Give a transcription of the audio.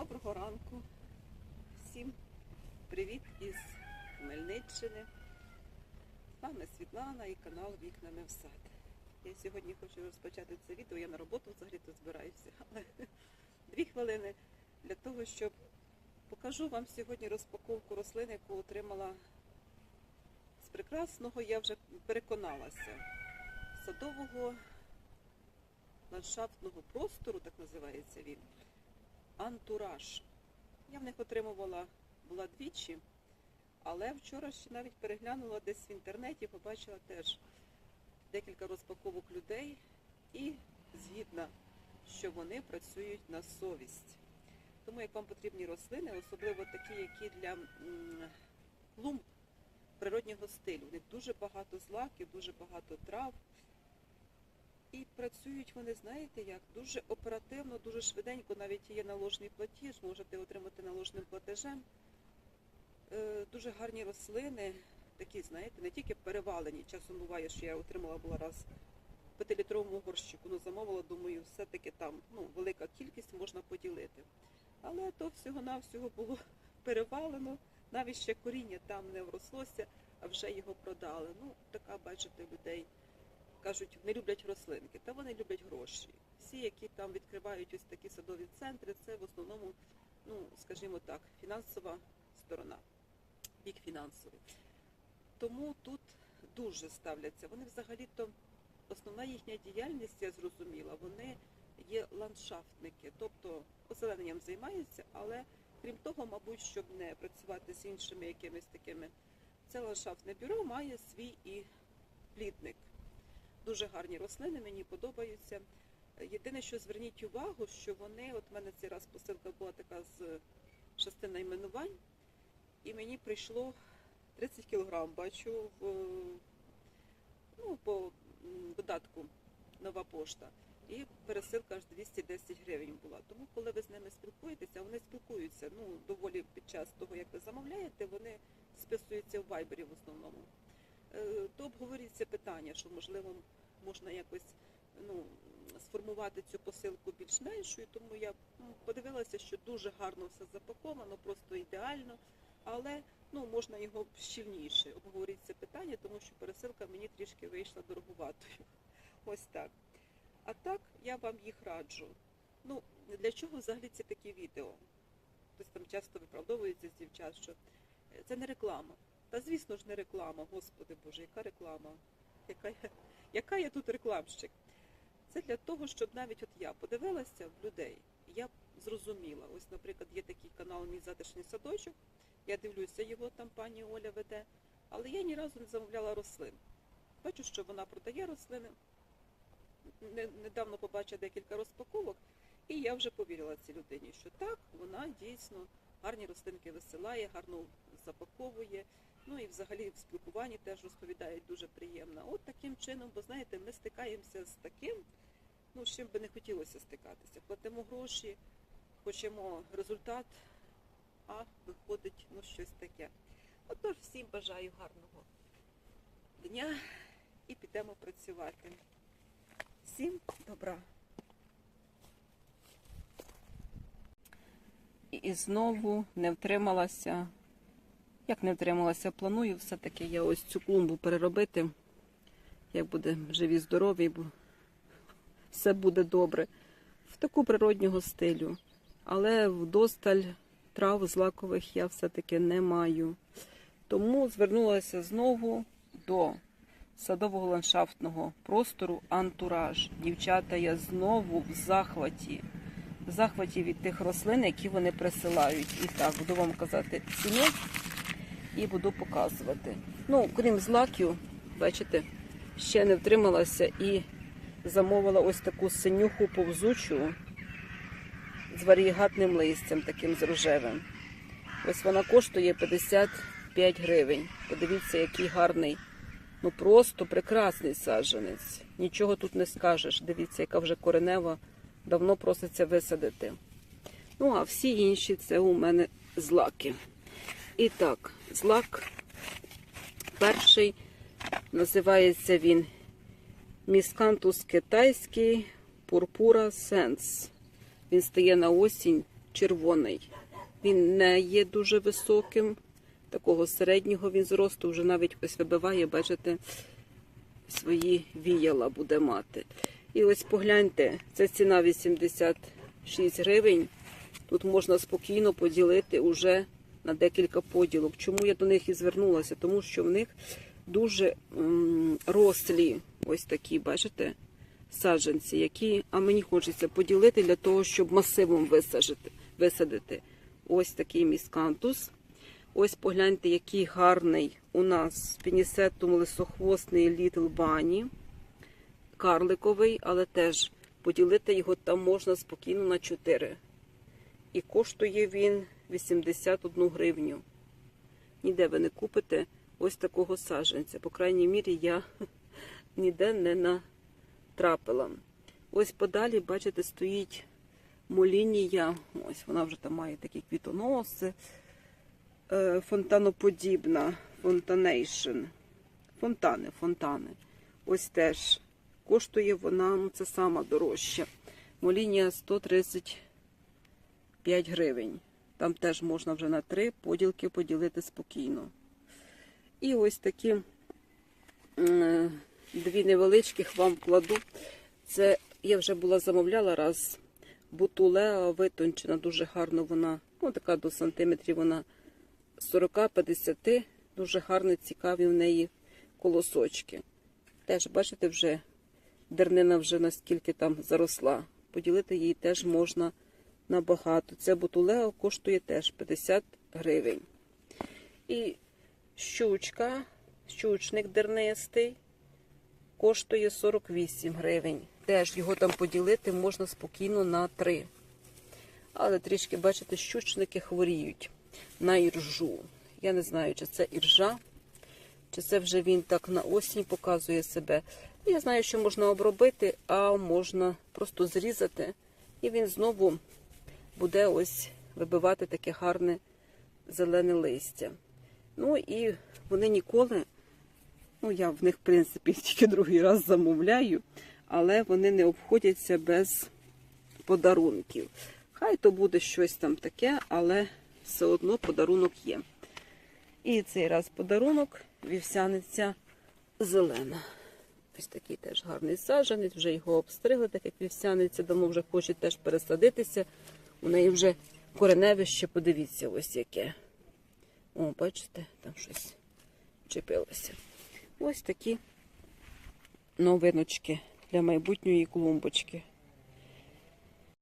Доброго ранку. Всім привіт із Хмельниччини. З вами Світлана і канал Вікнами в сад. Я сьогодні хочу розпочати це відео. Я на роботу взагалі тут збираюся, але дві хвилини для того, щоб покажу вам сьогодні розпаковку рослин, яку отримала з прекрасного, я вже переконалася, садового ландшафтного простору, так називається він антураж. Я в них отримувала була двічі, але вчора ще навіть переглянула десь в інтернеті, побачила теж декілька розпаковок людей і згідна, що вони працюють на совість. Тому як вам потрібні рослини, особливо такі, які для клумб природнього стилю. У них дуже багато злаків, дуже багато трав. Працюють вони, знаєте як, дуже оперативно, дуже швиденько, навіть є наложний платіж, можете отримати наложним платежем. Е, Дуже гарні рослини, такі, знаєте, не тільки перевалені. Часом буває, що я отримала була раз в п'ятилітровому горщику, ну замовила, думаю, все-таки там ну, велика кількість можна поділити. Але то всього-навсього було перевалено, навіть ще коріння там не врослося, а вже його продали. Ну, така, бачите, людей кажуть, не люблять рослинки, та вони люблять гроші. Всі, які там відкривають ось такі садові центри, це в основному, ну скажімо так, фінансова сторона, бік фінансовий. Тому тут дуже ставляться. Вони взагалі-то основна їхня діяльність, я зрозуміла, вони є ландшафтники, тобто озелененням займаються, але крім того, мабуть, щоб не працювати з іншими якимись такими, це ландшафтне бюро має свій і плідник. Дуже гарні рослини, мені подобаються. Єдине, що зверніть увагу, що вони, от в мене цей раз посилка була така з шести найменувань, і мені прийшло 30 кілограм, бачу в ну, по додатку нова пошта. І пересилка аж 210 гривень була. Тому, коли ви з ними спілкуєтеся, вони спілкуються. Ну, доволі під час того, як ви замовляєте, вони списуються в вайбері в основному. Е, То обговорюється питання, що можливо можна якось ну, сформувати цю посилку більш меншою, тому я ну, подивилася, що дуже гарно все запаковано, просто ідеально, але ну, можна його щільніше. Обговорюється питання, тому що пересилка мені трішки вийшла дороговатою. Ось так. А так я вам їх раджу. Ну, для чого взагалі ці такі відео? Хтось там часто виправдовується з дівчат, що е, це не реклама. Та звісно ж не реклама, господи Боже, яка реклама? Яка яка я тут рекламщик? Це для того, щоб навіть от я подивилася в людей, я зрозуміла. Ось, наприклад, є такий канал Мій затишний садочок. Я дивлюся його, там пані Оля веде, але я ні разу не замовляла рослин. Бачу, що вона продає рослини. Недавно побачила декілька розпаковок, і я вже повірила цій людині, що так, вона дійсно гарні рослинки висилає, гарно запаковує. Ну і взагалі в спілкуванні теж розповідають дуже приємно. От таким чином, бо знаєте, ми стикаємося з таким, ну з чим би не хотілося стикатися. Платимо гроші, хочемо результат, а виходить ну щось таке. Отож, всім бажаю гарного дня і підемо працювати. Всім добра. І знову не втрималася. Як не втрималася, планую все-таки я ось цю клумбу переробити. Як буде живі, здорові, бо все буде добре. В таку природнього стилю. Але вдосталь трав злакових я все-таки не маю. Тому звернулася знову до садового ландшафтного простору антураж. Дівчата, я знову в захваті. В захваті від тих рослин, які вони присилають. І так, буду вам казати ціну і буду показувати. Ну, крім злаків, бачите, ще не втрималася і замовила ось таку синюху повзучу з варігатним листям, таким з рожевим. Ось вона коштує 55 гривень. Подивіться, який гарний. Ну просто прекрасний саджанець. Нічого тут не скажеш. Дивіться, яка вже коренева, давно проситься висадити. Ну, а всі інші це у мене злаки. І так, злак перший називається він Міскантус китайський Пурпура Сенс. Він стає на осінь червоний. Він не є дуже високим, такого середнього він зросту, вже навіть ось вибиває, бачите, свої віяла буде мати. І ось погляньте, це ціна 86 гривень. Тут можна спокійно поділити уже на декілька поділок. Чому я до них і звернулася? Тому що в них дуже рослі ось такі, бачите, саджанці, які, а мені хочеться поділити для того, щоб масивом висадити. висадити. Ось такий міскантус. Ось погляньте, який гарний у нас пінісетум лисохвостний Літл Бані. Карликовий, але теж поділити його там можна спокійно на 4. І коштує він 81 гривню. Ніде ви не купите ось такого саджанця. По крайній мірі, я ніде не натрапила. Ось подалі, бачите, стоїть молінія. Ось вона вже там має такі квітоноси. Е, Фонтаноподібна, фонтанейшн. Фонтани, фонтани. Ось теж. Коштує вона, ну це сама дорожча. Молінія 135 гривень. Там теж можна вже на три поділки поділити спокійно. І ось такі е, дві невеличких вам кладу. Це я вже була замовляла раз. Бутулеа витончена, дуже гарно вона, ну така до сантиметрів вона 40-50, дуже гарні, цікаві в неї колосочки. Теж, бачите, вже дернина вже наскільки там заросла. Поділити її теж можна набагато. Це бутулео коштує теж 50 гривень. І щучка, щучник дернистий, коштує 48 гривень. Теж його там поділити можна спокійно на 3. Але трішки, бачите, щучники хворіють на іржу. Я не знаю, чи це іржа, чи це вже він так на осінь показує себе. Я знаю, що можна обробити, а можна просто зрізати, і він знову буде ось вибивати таке гарне зелене листя. Ну і вони ніколи, ну я в них, в принципі, тільки другий раз замовляю, але вони не обходяться без подарунків. Хай то буде щось там таке, але все одно подарунок є. І цей раз подарунок вівсяниця зелена. Ось такий теж гарний саджанець, вже його обстригли, так як вівсяниця давно вже хоче теж пересадитися. У неї вже кореневище, подивіться, ось яке. О, бачите, там щось чепилося. Ось такі новиночки для майбутньої клумбочки.